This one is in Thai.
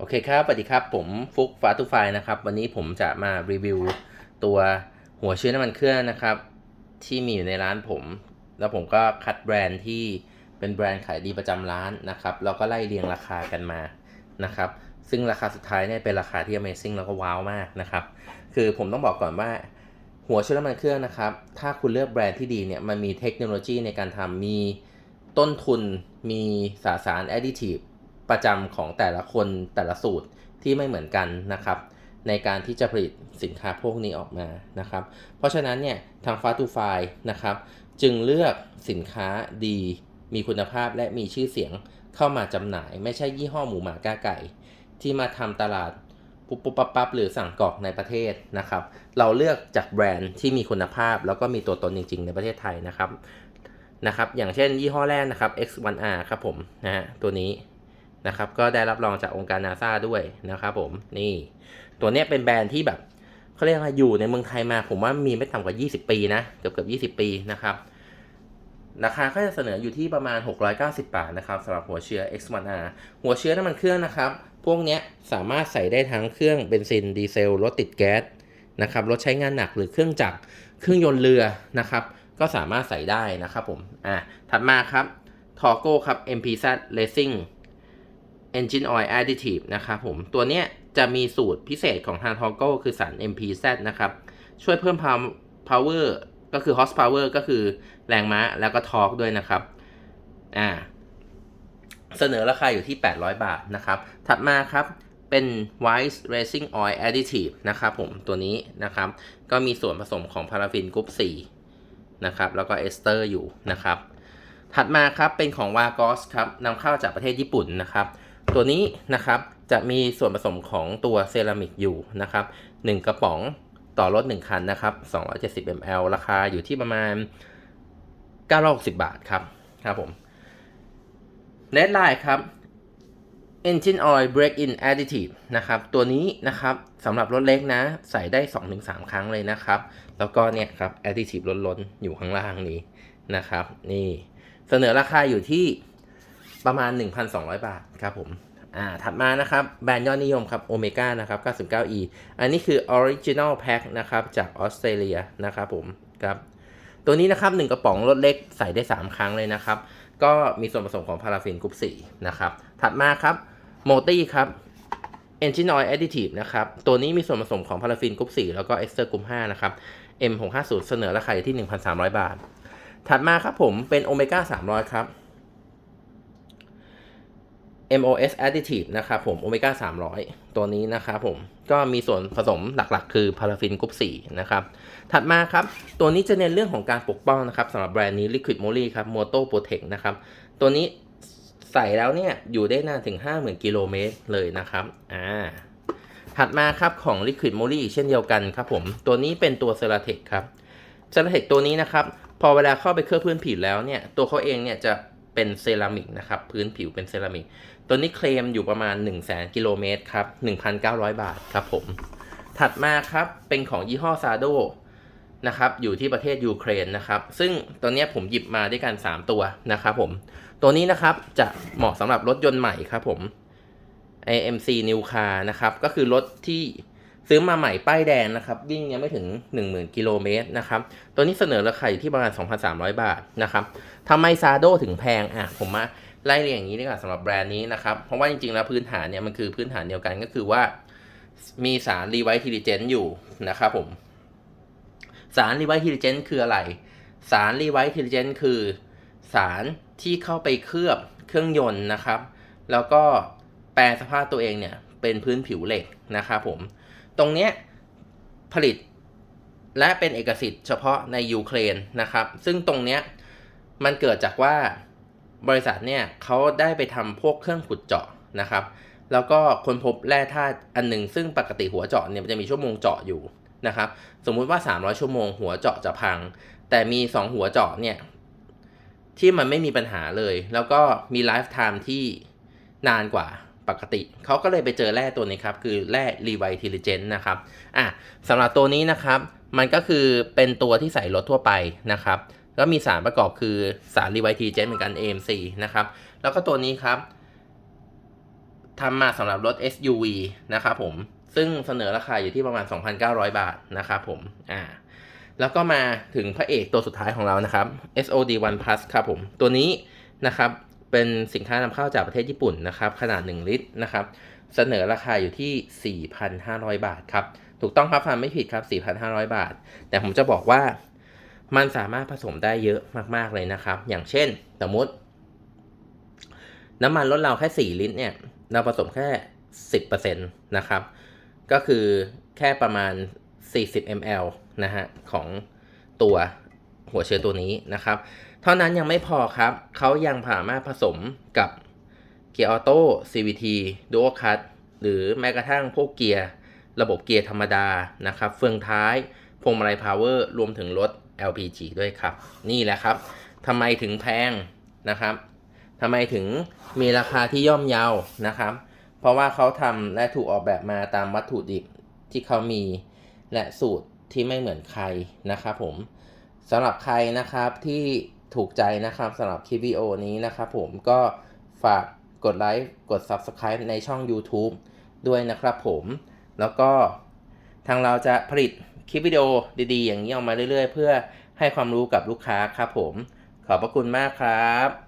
โอเคครับ สวัสดีครับ ผมฟุกฟ้าทุไฟนะครับ วันนี้ผมจะมารีวิวตัวหัวเชื้อน้ำมันเครื่องนะครับ ที่มีอยู่ในร้านผม แล้วผมก็คัดแบรนด์ที่เป็นแบรนด์ขายดีประจำร้านนะครับแล้วก็ไล่เรียงราคากันมานะครับ ซึ่งราคาสุดท้ายเนี่ยเป็นราคาที่ Amazing แล้วก็ว้าวมากนะครับ คือผมต้องบอกก่อนว่าหัวเชื้อน้ำมันเครื่องนะครับ ถ้าคุณเลือกแบรนด์ที่ดีเนี่ย มันมีเทคโนโลยีในการทำมีต้นทุน มีสาสารแอดดิทีฟ ประจำของแต่ละคนแต่ละสูตรที่ไม่เหมือนกันนะครับ ในการที่จะผลิตสินค้าพวกนี้ออกมานะครับ เพราะฉะนั้นเนี่ยทาง f a s t to f i นะครับ จึงเลือกสินค้าดี มีคุณภาพและมีชื่อเสียงเข้ามาจำหน่าย ไม่ใช่ยี่ห้อหมูหมาก้าไก่ ที่มาทำตลาดปุ๊บปุ๊บปั๊บปั๊บหรือสั่งกรอกในประเทศนะครับ เราเลือกจากแบรนด์ที่มีคุณภาพ แล้วก็มีตัวตนจริง ๆ ในประเทศไทยนะครับนะครับ อย่างเช่นยี่ห้อแรกนะครับ X1R ครับผมนะฮะตัวนี้ นะครับก็ได้รับรองจากองค์การนาซาด้วยนะครับผมนี่ตัวเนี้ยเป็นแบรนด์ที่แบบเขาเรียกว่าอยู่ในเมืองไทยมาผมว่ามีไม่ต่ำกว่า 20 ปีนะเกือบเกือบ20 ปีนะครับราคาก็จะเสนออยู่ที่ประมาณ 690 บาทนะครับสำหรับหัวเชื้อ X1R หัวเชื้อน้ำมันเครื่องนะครับ พวกเนี้ยสามารถใส่ได้ทั้งเครื่องเบนซินดีเซลรถติดแก๊สนะครับรถใช้งานหนักหรือเครื่องจักรเครื่องยนต์เรือนะครับ ก็สามารถใส่ได้นะครับผมอะถัดมาครับทอโก้ครับ MPZ Racing Engine Oil Additive นะครับผมตัวเนี้ยจะมีสูตรพิเศษของทางทอโก้คือสาร MPZ นะครับ ช่วยเพิ่ม power ก็คือ horsepower ก็คือแรงม้าแล้วก็ทอร์กด้วยนะครับอ่าเสนอราคาอยู่ที่ 800 บาทนะครับ ถัดมาครับเป็น Wise Racing Oil Additive นะครับผมตัวนี้นะครับ ก็มีส่วนผสมของพาราฟินกรุ๊ป4นะครับแล้วก็เอสเตอร์อยู่นะครับ ถัดมาครับเป็นของ Vagos ครับนำเข้าจากประเทศญี่ปุ่นนะครับ ตัวนี้นะครับจะมีส่วนผสมของตัวเซรามิกอยู่นะครับ1กระป๋องต่อรถ 1 คันนะครับ270 ml ราคาอยู่ที่ประมาณ960 บาทครับครับผม n e t l i n e ครับ Engine Oil Break-in Additive นะครับ ตัวนี้นะครับสำหรับรถเล็กนะ ใส่ได้ 2-3 ครั้งเลยนะครับ แล้วก็เนี่ยครับ Additive ล้นๆ อยู่ข้างล่างนี้นะครับ นี่เสนอราคาอยู่ที่ ประมาณ 1,200 บาทครับผมอ่าถัดมานะครับแบรนด์ยอดนิยมครับโอเมก้านะครับ 99e อันนี้คือ Original Pack นะครับจากออสเตรเลียนะครับผมครับตัวนี้นะครับ1กระป๋องรถเล็กใส่ได้ 3 ครั้งเลยนะครับ ก็มีส่วนผสมของพาราฟินกรุ๊ป4นะครับถัดมาครับโมตี้ครับ Engine Oil Additive นะครับ ตัวนี้มีส่วนผสมของพาราฟินกรุ๊ป4แล้วก็เอสเตอร์กรุ๊ป5นะครับ M650 เสนอราคาอยู่ที่ 1,300 บาท ถัดมาครับผมเป็นโอเมก้า300 ครับ MOS Additive นะครับผมโอเมก้า300 ตัวนี้นะครับผมก็มีส่วนผสมหลักๆ คือพาราฟินกรุ๊ป4นะครับ ถัดมาครับ ตัวนี้จะเน้นเรื่องของการปกป้องนะครับสำหรับแบรนด์นี้ Liquid Moly ครับ Moto Protect นะครับ ตัวนี้ใส่แล้วเนี่ย อยู่ได้นานถึง 50,000 กิโลเมตรเลยนะครับอ่าถัดมาครับของ Liquid Moly เช่นเดียวกันครับผม ตัวนี้เป็นตัว c e r a t e c ครับ c e r a t e c ตัวนี้นะครับพอเวลาเข้าไปเคลือบพื้นผิวแล้วเนี่ยตัวเขาเองเนี่ยจะ เป็นเซรามิกนะครับพื้นผิวเป็นเซรามิก ตัวนี้เคลมอยู่ประมาณ 1 0 0 0 0แกิโลเมตรครับ 1,900 บาทครับผม ถัดมาครับเป็นของยี่ห้อซาโดนะครับอยู่ที่ประเทศยูเครนนะครับซึ่งตัวนี้ผมหยิบมาด้วยกัน 3 ตัวนะครับผม ตัวนี้นะครับจะเหมาะสำหรับรถยนต์ใหม่ครับผม AMC New Car นะครับก็คือรถที่ ซื้อมาใหม่ป้ายแดงนะครับ วิ่งยังไม่ถึง 10,000 กิโลเมตรนะครับตัวนี้เสนอราคาอยู่ที่ประมาณ 2,300 บาทนะครับทำไมซาโดถึงแพงอะผมมาไล่เรียงอย่างนี้ดีกว่าสำหรับแบรนด์นี้นะครับ เพราะว่าจริงๆ แล้วพื้นฐานเนี่ยมันคือพื้นฐานเดียวกันก็คือว่า มีสารรีไวท์ทิลิเจนอยู่นะครับผม สารรีไวท์ทิลิเจนคืออะไร สารรีไวท์ทิลิเจนคือสารที่เข้าไปเคลือบเครื่องยนต์นะครับ แล้วก็แปลสภาพตัวเองเนี่ยเป็นพื้นผิวเหล็กนะครับผม ตรงเนี้ยผลิตและเป็นเอกสิทธิ์เฉพาะในยูเครนนะครับ ซึ่งตรงเนี้ยมันเกิดจากว่าบริษัทเนี่ยเขาได้ไปทำพวกเครื่องขุดเจาะนะครับ แล้วก็ค้นพบแร่ธาตุอันหนึ่งซึ่งปกติหัวเจาะเนี่ยมันจะมีชั่วโมงเจาะอยู่นะครับ สมมุติว่า 300 ชั่วโมงหัวเจาะจะพัง แต่มี 2 หัวเจาะเนี่ยที่มันไม่มีปัญหาเลย แล้วก็มีไลฟ์ไทม์ที่นานกว่า ปกติ เขาก็เลยไปเจอแร่ตัวนี้ครับ คือแร่รีไวทิลิเจนนะครับอะสำหรับตัวนี้นะครับ มันก็คือเป็นตัวที่ใส่รถทั่วไปนะครับก็มีสารประกอบคือสารรีไวทีเจนเหมือนกัน AMC นะครับ แล้วก็ตัวนี้ครับทำมาสำหรับรถ SUV นะครับผมซึ่งเสนอราคาอยู่ที่ประมาณ 2,900 บาทนะครับผมอ่าแล้วก็มาถึงพระเอกตัวสุดท้ายของเรานะครับ SOD One Plus ครับผม ตัวนี้นะครับ เป็นสินค้านำเข้าจากประเทศญี่ปุ่นนะครับขนาด 1 ลิตรนะครับเสนอราคาอยู่ที่ 4,500 บาทครับถูกต้องครับฟังไม่ผิดครับ 4,500 บาท แต่ผมจะบอกว่ามันสามารถผสมได้เยอะมากๆเลยนะครับ อย่างเช่น สมมติ น้ำมันรถเราแค่ 4 ลิตรเนี่ย เราผสมแค่ 10%นะครับ ก็คือแค่ประมาณ 40 ml นะฮะของตัวหัวเชื้อตัวนี้นะครับ เท่านั้นยังไม่พอครับ เขายังสามารถผสมกับเกียร์ออโต้ CVT Dual Clutch หรือแม้กระทั่งพวกเกียร์ ระบบเกียร์ธรรมดานะครับเฟืองท้ายพวงมาลัยพาวเวอร์รวมถึงรถ LPG ด้วยครับ นี่แหละครับทำไมถึงแพงนะครับทำไมถึงมีราคาที่ย่อมเยาวนะครับ เพราะว่าเขาทำและถูกออกแบบมาตามวัตถุดิบที่เขามีและสูตรที่ไม่เหมือนใครนะครับผมสำหรับใครนะครับที่ ถูกใจนะครับสำหรับคลิปวิดีโอนี้นะครับผมก็ฝากกดไลค์กด Subscribe ในช่อง YouTube ด้วยนะครับผมแล้วก็ทางเราจะผลิตคลิปวิดีโอดีๆ อย่างนี้ออกมาเรื่อยๆ เพื่อให้ความรู้กับลูกค้าครับผม ขอบพระคุณมากครับ